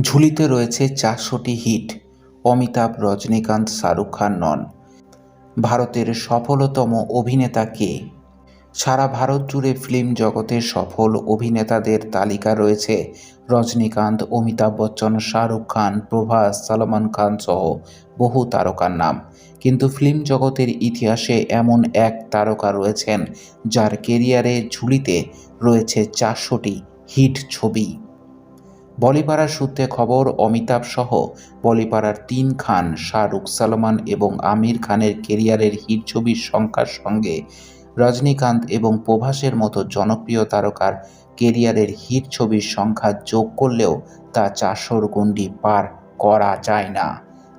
ঝুলিতে রয়েছে চারশোটি হিট, অমিতাভ রজনীকান্ত, শাহরুখ খান নন। ভারতের সফলতম অভিনেতা কে? সারা ভারত জুড়ে ফিল্ম জগতের সফল অভিনেতাদের তালিকা রয়েছে রজনীকান্ত, অমিতাভ বচ্চন, শাহরুখ খান, প্রভাস, সালমান খান সহ বহু তারকার নাম। কিন্তু ফিল্ম জগতের ইতিহাসে এমন এক তারকা রয়েছেন যার কেরিয়ারে ঝুলিতে রয়েছে চারশোটি হিট ছবি। বলিপাড়ার সূত্রে খবর, অমিতাভ সহ বলিপাড়ার তিন খান, শাহরুখ সালমান এবং আমির খানের কেরিয়ারের হিট ছবির সংখ্যার সঙ্গে রজনীকান্ত এবং প্রভাসের মতো জনপ্রিয় তারকার কেরিয়ারের হিট ছবির সংখ্যা যোগ করলেও তা চারশোর গণ্ডি পার করা যায় না।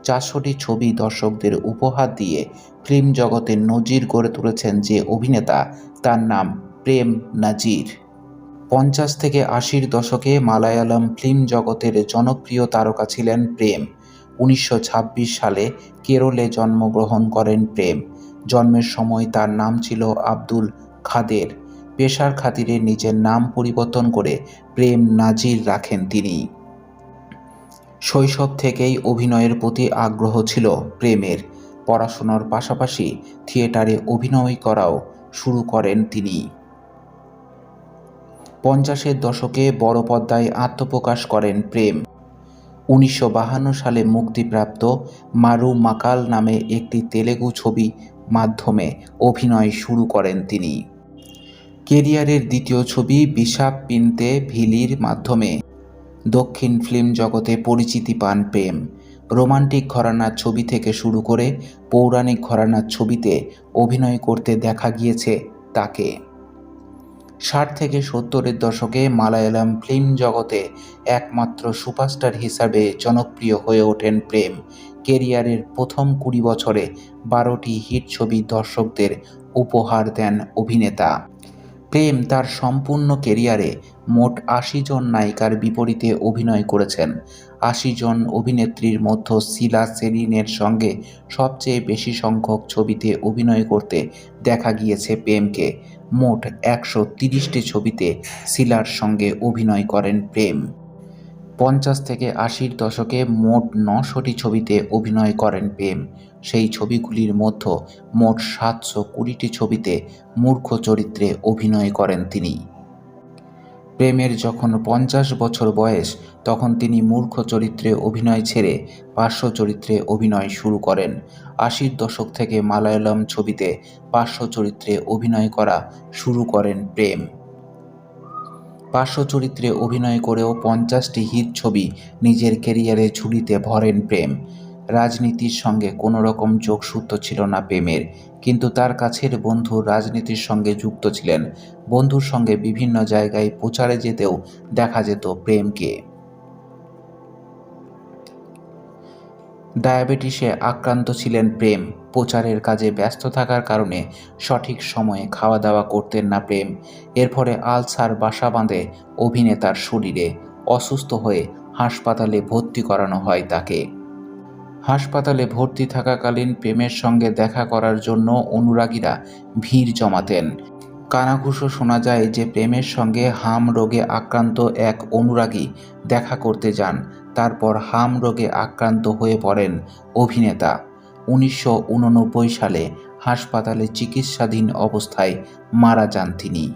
চারশোটি ছবি দর্শকদের উপহার দিয়ে ফিল্ম জগতে নজির গড়ে তুলেছেন যে অভিনেতা, তার নাম প্রেম নাজির। পঞ্চাশ থেকে আশির দশকে মালায়ালাম ফিল্ম জগতের জনপ্রিয় তারকা ছিলেন প্রেম। উনিশশো ছাব্বিশ সালে কেরলে জন্মগ্রহণ করেন প্রেম। জন্মের সময় তার নাম ছিল আব্দুল খাদের। পেশার খাতিরে নিজের নাম পরিবর্তন করে প্রেম নাজির রাখেন তিনি। শৈশব থেকেই অভিনয়ের প্রতি আগ্রহ ছিল প্রেমের। পড়াশোনার পাশাপাশি থিয়েটারে অভিনয় করাও শুরু করেন তিনি। পঞ্চাশের দশকে বড় আত্মপ্রকাশ করেন প্রেম। উনিশশো সালে মুক্তিপ্রাপ্ত মারু মাকাল নামে একটি তেলেগু ছবি মাধ্যমে অভিনয় শুরু করেন তিনি। কেরিয়ারের দ্বিতীয় ছবি বিশাপ পিনতে ভিলির মাধ্যমে। দক্ষিণ ফিল্ম জগতে পরিচিতি পান প্রেম। রোমান্টিক ঘরানার ছবি থেকে শুরু করে পৌরাণিক ঘরানার ছবিতে অভিনয় করতে দেখা গিয়েছে তাকে। ষাট থেকে সত্তরের দশকে মালায়ালাম ফিল্ম জগতে একমাত্র সুপারস্টার হিসাবে জনপ্রিয় হয়ে ওঠেন প্রেম। কেরিয়ারের প্রথম কুড়ি বছরে বারোটি হিট ছবি দর্শকদের উপহার দেন অভিনেতা। প্রেম তার সম্পূর্ণ কেরিয়ারে মোট আশি জন নায়িকার বিপরীতে অভিনয় করেছেন। আশি জন অভিনেত্রীর মধ্যে শিলা সেলিনের সঙ্গে সবচেয়ে বেশি সংখ্যক ছবিতে অভিনয় করতে দেখা গিয়েছে প্রেমকে। মোট একশো তিরিশটি ছবিতে শিলার সঙ্গে অভিনয় করেন প্রেম। পঞ্চাশ থেকে আশির দশকে মোট নশোটি ছবিতে অভিনয় করেন প্রেম। সেই ছবিগুলির মধ্যে মোট সাতশো কুড়িটি ছবিতে মূর্খ চরিত্রে অভিনয় করেন তিনি। প্রেমের যখন পঞ্চাশ বছর বয়স, তখন তিনি মূর্খ চরিত্রে অভিনয় ছেড়ে পার্শ্ব চরিত্রে অভিনয় শুরু করেন। আশির দশক থেকে মালায়ালাম ছবিতে পার্শ্ব চরিত্রে অভিনয় করা শুরু করেন প্রেম। পার্শ্ব চরিত্রে অভিনয় করেও পঞ্চাশটি হিট ছবি নিজের কেরিয়ারে ঝুলিতে ভরেন প্রেম। রাজনীতির সঙ্গে কোনো রকম যোগসূত্র ছিল না প্রেমের, কিন্তু তার কাছের বন্ধু রাজনীতির সঙ্গে যুক্ত ছিলেন। বন্ধুর সঙ্গে বিভিন্ন জায়গায় প্রচারে যেতেও দেখা যেত প্রেমকে। ডায়াবেটিসে আক্রান্ত ছিলেন প্রেম। প্রচারের কাজে ব্যস্ত থাকার কারণে সঠিক সময়ে খাওয়া দাওয়া করতেন না প্রেম। এর ফলে আলসার বাসা বাঁধে অভিনেতার শরীরে। অসুস্থ হয়ে হাসপাতালে ভর্তি করানো হয় তাকে। হাসপাতালে ভর্তি থাকাকালীন প্রেমের সঙ্গে দেখা করার জন্য অনুরাগীরা ভিড় জমাতেন। কানাঘুষো শোনা যায় যে প্রেমের সঙ্গে হাম রোগে আক্রান্ত এক অনুরাগী দেখা করতে যান। তারপর হাম রোগে আক্রান্ত হয়ে পড়েন অভিনেতা। উনিশশো উননব্বই সালে হাসপাতালে চিকিৎসাধীন অবস্থায় মারা যান তিনি।